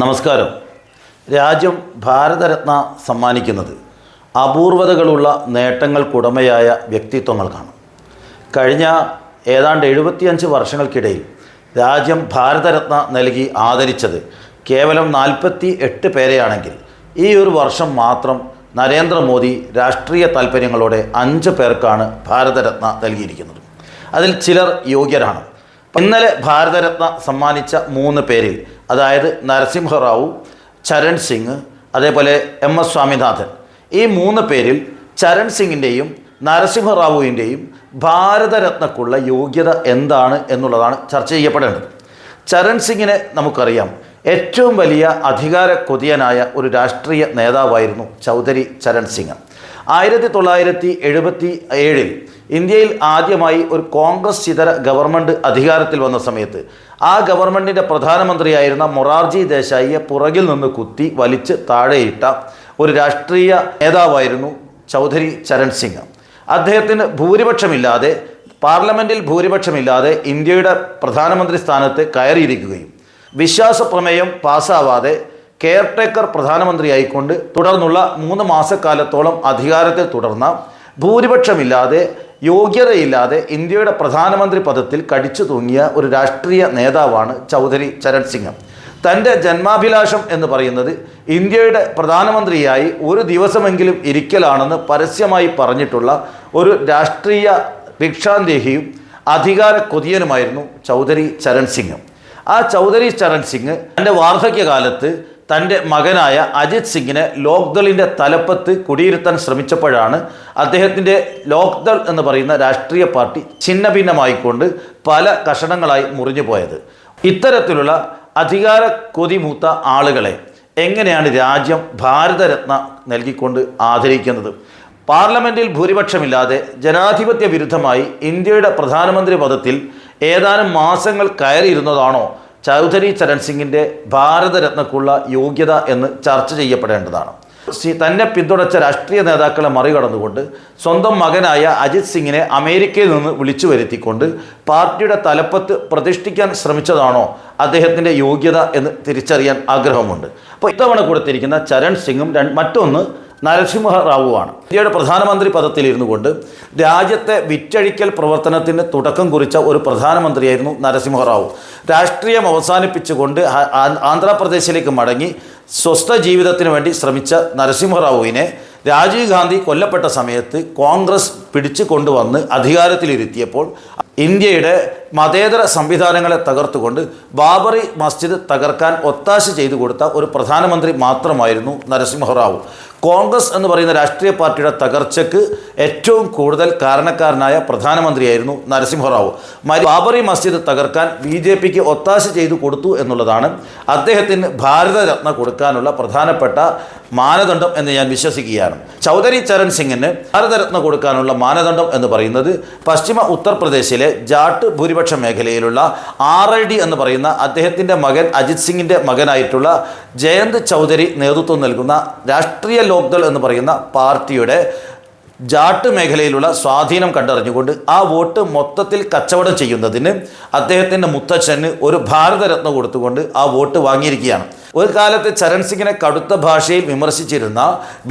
നമസ്കാരം. രാജ്യം ഭാരതരത്ന സമ്മാനിക്കുന്നത് അപൂർവതകളുള്ള നേട്ടങ്ങൾക്കുടമയായ വ്യക്തിത്വങ്ങൾക്കാണ്. കഴിഞ്ഞ ഏതാണ്ട് എഴുപത്തിയഞ്ച് വർഷങ്ങൾക്കിടയിൽ രാജ്യം ഭാരതരത്ന നൽകി ആദരിച്ചത് കേവലം നാൽപ്പത്തി എട്ട് പേരെയാണെങ്കിൽ ഈ ഒരു വർഷം മാത്രം നരേന്ദ്രമോദി രാഷ്ട്രീയ താൽപ്പര്യങ്ങളോടെ അഞ്ച് പേർക്കാണ് ഭാരതരത്ന നൽകിയിരിക്കുന്നത്. അതിൽ ചിലർ യോഗ്യരാണ്. ഇന്നലെ ഭാരതരത്ന സമ്മാനിച്ച മൂന്ന് പേരിൽ അതായത് നരസിംഹറാവു ചരൺ സിംഗ് അതേപോലെ എം എസ് സ്വാമിനാഥൻ. ഈ മൂന്ന് പേരിൽ ചരൺ സിംഗിന്റെയും നരസിംഹറാവുവിന്റെയും ഭാരതരത്നക്കുള്ള യോഗ്യത എന്താണ് എന്നുള്ളതാണ് ചർച്ച ചെയ്യപ്പെടേണ്ടത്. ചരൺ സിംഗിനെ നമുക്കറിയാം ഏറ്റവും വലിയ അധികാര കൊതിയനായ ഒരു രാഷ്ട്രീയ നേതാവായിരുന്നു ചൗധരി ചരൺ സിംഗ്. ആയിരത്തി തൊള്ളായിരത്തി എഴുപത്തി ഏഴിൽ ഇന്ത്യയിൽ ആദ്യമായി ഒരു കോൺഗ്രസ് ഇതര ഗവൺമെന്റ് അധികാരത്തിൽ വന്ന സമയത്ത് ആ ഗവൺമെന്റിന്റെ പ്രധാനമന്ത്രിയായിരുന്ന മൊറാർജി ദേശായിയെ പുറകിൽ നിന്ന് കുത്തി വലിച്ച് താഴെയിട്ട ഒരു രാഷ്ട്രീയ നേതാവായിരുന്നു ചൗധരി ചരൺ സിംഗ്. അദ്ദേഹത്തിന് ഭൂരിപക്ഷമില്ലാതെ പാർലമെന്റിൽ ഭൂരിപക്ഷമില്ലാതെ ഇന്ത്യയുടെ പ്രധാനമന്ത്രി സ്ഥാനത്ത് കയറിയിരിക്കുകയും വിശ്വാസ പ്രമേയം പാസ്സാവാതെ കെയർടേക്കർ പ്രധാനമന്ത്രിയായിക്കൊണ്ട് തുടർന്നുള്ള മൂന്ന് മാസക്കാലത്തോളം അധികാരത്തിൽ തുടർന്ന ഭൂരിപക്ഷമില്ലാതെ യോഗ്യതയില്ലാതെ ഇന്ത്യയുടെ പ്രധാനമന്ത്രി പദത്തിൽ കടിച്ചു തൂങ്ങിയ ഒരു രാഷ്ട്രീയ നേതാവാണ് ചൗധരി ചരൺ സിംഗ്. തന്റെ ജന്മാഭിലാഷം എന്ന് പറയുന്നത് ഇന്ത്യയുടെ പ്രധാനമന്ത്രിയായി ഒരു ദിവസമെങ്കിലും ഇരിക്കലാണെന്ന് പരസ്യമായി പറഞ്ഞിട്ടുള്ള ഒരു രാഷ്ട്രീയ ഭിക്ഷാന്തേഹിയും അധികാര കൊതിയനുമായിരുന്നു ചൗധരി ചരൺ സിംഗ്. ആ ചൗധരി ചരൺ സിംഗ് തന്റെ വാർദ്ധക്യകാലത്ത് തന്റെ മകനായ അജിത് സിംഗിനെ ലോക്ദളിന്റെ തലപ്പത്ത് കുടിയിരുത്താൻ ശ്രമിച്ചപ്പോഴാണ് അദ്ദേഹത്തിന്റെ ലോക്ദൾ എന്ന് പറയുന്ന രാഷ്ട്രീയ പാർട്ടി ഛിന്ന ഭിന്നമായിക്കൊണ്ട് പല കഷണങ്ങളായി മുറിഞ്ഞു പോയത് ഇത്തരത്തിലുള്ള അധികാര കൊതിമൂത്ത ആളുകളെ എങ്ങനെയാണ് രാജ്യം ഭാരതരത്ന നൽകിക്കൊണ്ട് ആദരിക്കുന്നത്? പാർലമെന്റിൽ ഭൂരിപക്ഷമില്ലാതെ ജനാധിപത്യ വിരുദ്ധമായി ഇന്ത്യയുടെ പ്രധാനമന്ത്രി പദത്തിൽ ഏതാനും മാസങ്ങൾ കയറിയിരുന്നതാണോ? ചൗധരി ചരൺ സിംഗിന്റെ ഭാരതരത്നക്കുള്ള യോഗ്യത എന്ന് ചർച്ച ചെയ്യപ്പെടേണ്ടതാണ്. തന്നെ പിന്തുണച്ച രാഷ്ട്രീയ നേതാക്കളെ മറികടന്നുകൊണ്ട് സ്വന്തം മകനായ അജിത് സിംഗിനെ അമേരിക്കയിൽ നിന്ന് വിളിച്ചു വരുത്തിക്കൊണ്ട് പാർട്ടിയുടെ തലപ്പത്ത് പ്രതിഷ്ഠിക്കാൻ ശ്രമിച്ചതാണോ അദ്ദേഹത്തിന്റെ യോഗ്യത എന്ന് തിരിച്ചറിയാൻ ആഗ്രഹമുണ്ട്. അപ്പോൾ ഇത്തവണ കൊടുത്തിരിക്കുന്ന ചരൺ സിംഗും മറ്റൊന്ന് നരസിംഹ റാവുവാണ് ഇന്ത്യയുടെ പ്രധാനമന്ത്രി പദത്തിലിരുന്നു കൊണ്ട് രാജ്യത്തെ വിറ്റഴിക്കൽ പ്രവർത്തനത്തിന് തുടക്കം കുറിച്ച ഒരു പ്രധാനമന്ത്രിയായിരുന്നു നരസിംഹറാവു രാഷ്ട്രീയം അവസാനിപ്പിച്ചുകൊണ്ട് ആന്ധ്രാപ്രദേശിലേക്ക് മടങ്ങി സ്വസ്ഥ ജീവിതത്തിന് വേണ്ടി ശ്രമിച്ച നരസിംഹറാവുവിനെ രാജീവ് ഗാന്ധി കൊല്ലപ്പെട്ട സമയത്ത് കോൺഗ്രസ് പിടിച്ചു കൊണ്ടുവന്ന് അധികാരത്തിലിരുത്തിയപ്പോൾ ഇന്ത്യയുടെ മതേതര സംവിധാനങ്ങളെ തകർത്തുകൊണ്ട് ബാബറി മസ്ജിദ് തകർക്കാൻ ഒത്താശ ചെയ്തു കൊടുത്ത ഒരു പ്രധാനമന്ത്രി മാത്രമായിരുന്നു നരസിംഹറാവു കോൺഗ്രസ് എന്ന് പറയുന്ന രാഷ്ട്രീയ പാർട്ടിയുടെ തകർച്ചയ്ക്ക് ഏറ്റവും കൂടുതൽ കാരണക്കാരനായ പ്രധാനമന്ത്രിയായിരുന്നു നരസിംഹറാവു. ബാബറി മസ്ജിദ് തകർക്കാൻ ബി ജെ പിക്ക് ഒത്താശ ചെയ്തു കൊടുത്തു എന്നുള്ളതാണ് അദ്ദേഹത്തിന് ഭാരതരത്ന കൊടുക്കാനുള്ള പ്രധാനപ്പെട്ട മാനദണ്ഡം എന്ന് ഞാൻ വിശ്വസിക്കുകയാണ്. ചൗധരി ചരൺ സിംഗിന് ഭാരതരത്ന കൊടുക്കാനുള്ള മാനദണ്ഡം എന്ന് പറയുന്നത് പശ്ചിമ ഉത്തർപ്രദേശിലെ ജാട്ട് ഭൂരിപക്ഷ മേഖലയിലുള്ള ആർ എൽ ഡി എന്ന് പറയുന്ന അദ്ദേഹത്തിന്റെ മകൻ അജിത് സിംഗിന്റെ മകനായിട്ടുള്ള ജയന്ത് ചൗധരി നേതൃത്വം നൽകുന്ന രാഷ്ട്രീയ ലോക്ദൾ എന്ന് പറയുന്ന പാർട്ടിയുടെ ജാട്ട് മേഖലയിലുള്ള സ്വാധീനം കണ്ടറിഞ്ഞുകൊണ്ട് ആ വോട്ട് മൊത്തത്തിൽ കച്ചവടം ചെയ്യുന്നതിന് അദ്ദേഹത്തിന്റെ മുത്തച്ഛന് ഒരു ഭാരതരത്ന കൊടുത്തുകൊണ്ട് ആ വോട്ട് വാങ്ങിയിരിക്കുകയാണ്. ഒരു കാലത്ത് ചരൺ സിംഗിനെ കടുത്ത ഭാഷയിൽ വിമർശിച്ചിരുന്ന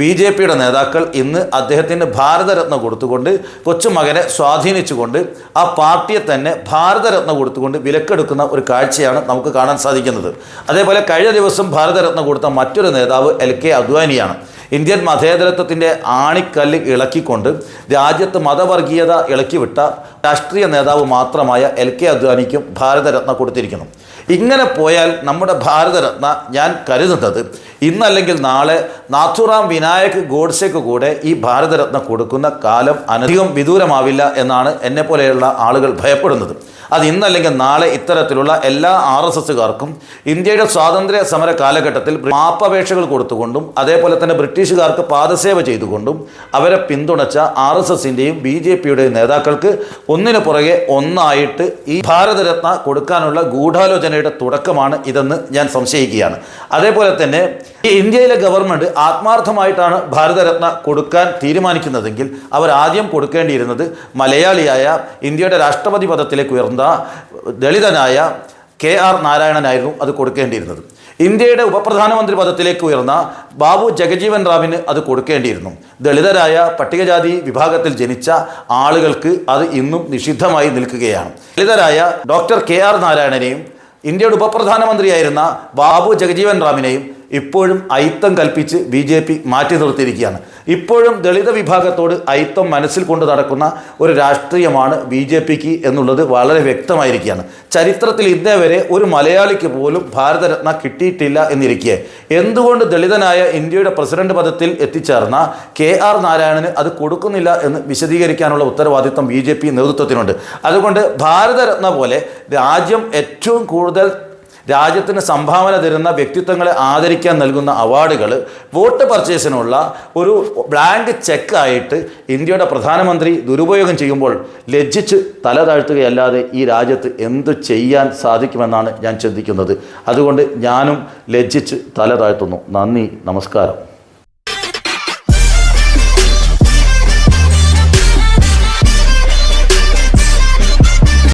ബി ജെ പിയുടെ നേതാക്കൾ ഇന്ന് അദ്ദേഹത്തിന് ഭാരതരത്ന കൊടുത്തുകൊണ്ട് കൊച്ചുമകനെ സ്വാധീനിച്ചുകൊണ്ട് ആ പാർട്ടിയെ തന്നെ ഭാരതരത്ന കൊടുത്തുകൊണ്ട് വിലക്കെടുക്കുന്ന ഒരു കാഴ്ചയാണ് നമുക്ക് കാണാൻ സാധിക്കുന്നത്. അതേപോലെ കഴിഞ്ഞ ദിവസം ഭാരതരത്ന കൊടുത്ത മറ്റൊരു നേതാവ് എൽ കെ അദ്വാനിയാണ്. ഇന്ത്യൻ മതേതരത്വത്തിന്റെ ആണിക്കല്ല് ഇളക്കിക്കൊണ്ട് രാജ്യത്ത് മതവർഗീയത ഇളക്കിവിട്ട രാഷ്ട്രീയ നേതാവ് മാത്രമായ എൽ കെ അദ്വാനിക്കും ഭാരതരത്ന കൊടുത്തിരിക്കുന്നു. ഇങ്ങനെ പോയാൽ നമ്മുടെ ഭാരതരത്ന ഞാൻ കരുതുന്നത് ഇന്നല്ലെങ്കിൽ നാളെ നാഥുറാം വിനായക് ഗോഡ്സെക്ക് കൂടെ ഈ ഭാരതരത്ന കൊടുക്കുന്ന കാലം അനധികം വിദൂരമാവില്ല എന്നാണ് എന്നെപ്പോലെയുള്ള ആളുകൾ ഭയപ്പെടുന്നത്. അത് ഇന്നല്ലെങ്കിൽ നാളെ ഇത്തരത്തിലുള്ള എല്ലാ ആർ എസ് എസുകാർക്കും ഇന്ത്യയുടെ സ്വാതന്ത്ര്യ സമര കാലഘട്ടത്തിൽ മാപ്പപേക്ഷകൾ കൊടുത്തുകൊണ്ടും അതേപോലെ തന്നെ ബ്രിട്ടീഷുകാർക്ക് പാദസേവ ചെയ്തുകൊണ്ടും അവരെ പിന്തുണച്ച ആർ എസ് എസിന്റെയും ബി ജെ പിയുടെയും നേതാക്കൾക്ക് ഒന്നിനു പുറകെ ഒന്നായിട്ട് ഈ ഭാരതരത്ന കൊടുക്കാനുള്ള ഗൂഢാലോചനയുടെ തുടക്കമാണ് ഇതെന്ന് ഞാൻ സംശയിക്കുകയാണ്. അതേപോലെ തന്നെ ഈ ഇന്ത്യയിലെ ഗവൺമെന്റ് ആത്മാർത്ഥമായിട്ടാണ് ഭാരതരത്ന കൊടുക്കാൻ തീരുമാനിക്കുന്നതെങ്കിൽ അവർ ആദ്യം കൊടുക്കേണ്ടിയിരുന്നത് മലയാളിയായ ഇന്ത്യയുടെ രാഷ്ട്രപതി പദത്തിലേക്ക് ഉയർന്ന ദളിതനായ കെ ആർ നാരായണനായിരുന്നു അത് കൊടുക്കേണ്ടിയിരുന്നത്. ഇന്ത്യയുടെ ഉപപ്രധാനമന്ത്രി പദത്തിലേക്ക് ഉയർന്ന ബാബു ജഗജീവൻ റാമിന് അത് കൊടുക്കേണ്ടിയിരുന്നു. ദളിതരായ പട്ടികജാതി വിഭാഗത്തിൽ ജനിച്ച ആളുകൾക്ക് അത് ഇന്നും നിഷിദ്ധമായി നിൽക്കുകയാണ്. ദളിതരായ ഡോക്ടർ കെ ആർ നാരായണനെയും ഇന്ത്യയുടെ ഉപപ്രധാനമന്ത്രിയായിരുന്ന ബാബു ജഗജീവൻ റാമിനെയും ഇപ്പോഴും അയിത്തം കൽപ്പിച്ച് ബി ജെ പി മാറ്റി നിർത്തിയിരിക്കുകയാണ്. ഇപ്പോഴും ദളിത വിഭാഗത്തോട് അയിത്തം മനസ്സിൽ കൊണ്ട് നടക്കുന്ന ഒരു രാഷ്ട്രീയമാണ് ബി ജെ പിക്ക് എന്നുള്ളത് വളരെ വ്യക്തമായിരിക്കുകയാണ്. ചരിത്രത്തിൽ ഇന്നേ വരെ ഒരു മലയാളിക്ക് പോലും ഭാരതരത്ന കിട്ടിയിട്ടില്ല എന്നിരിക്കെ. എന്തുകൊണ്ട് ദളിതനായ ഇന്ത്യയുടെ പ്രസിഡന്റ് പദത്തിൽ എത്തിച്ചേർന്ന കെ ആർ നാരായണന് അത് കൊടുക്കുന്നില്ല എന്ന് വിശദീകരിക്കാനുള്ള ഉത്തരവാദിത്വം ബി നേതൃത്വത്തിനുണ്ട്. അതുകൊണ്ട് ഭാരതരത്ന പോലെ രാജ്യം ഏറ്റവും കൂടുതൽ രാജ്യത്തിന് സംഭാവന തരുന്ന വ്യക്തിത്വങ്ങളെ ആദരിക്കാൻ നൽകുന്ന അവാർഡുകൾ വോട്ട് പർച്ചേസിനുള്ള ഒരു ബ്ലാങ്ക് ചെക്കായിട്ട് ഇന്ത്യയുടെ പ്രധാനമന്ത്രി ദുരുപയോഗം ചെയ്യുമ്പോൾ ലജ്ജിച്ച് തല താഴ്ത്തുകയല്ലാതെ ഈ രാജ്യത്ത് എന്ത് ചെയ്യാൻ സാധിക്കുമെന്നാണ് ഞാൻ ചിന്തിക്കുന്നത്. അതുകൊണ്ട് ഞാനും ലജ്ജിച്ച് തല താഴ്ത്തുന്നു. നന്ദി നമസ്കാരം.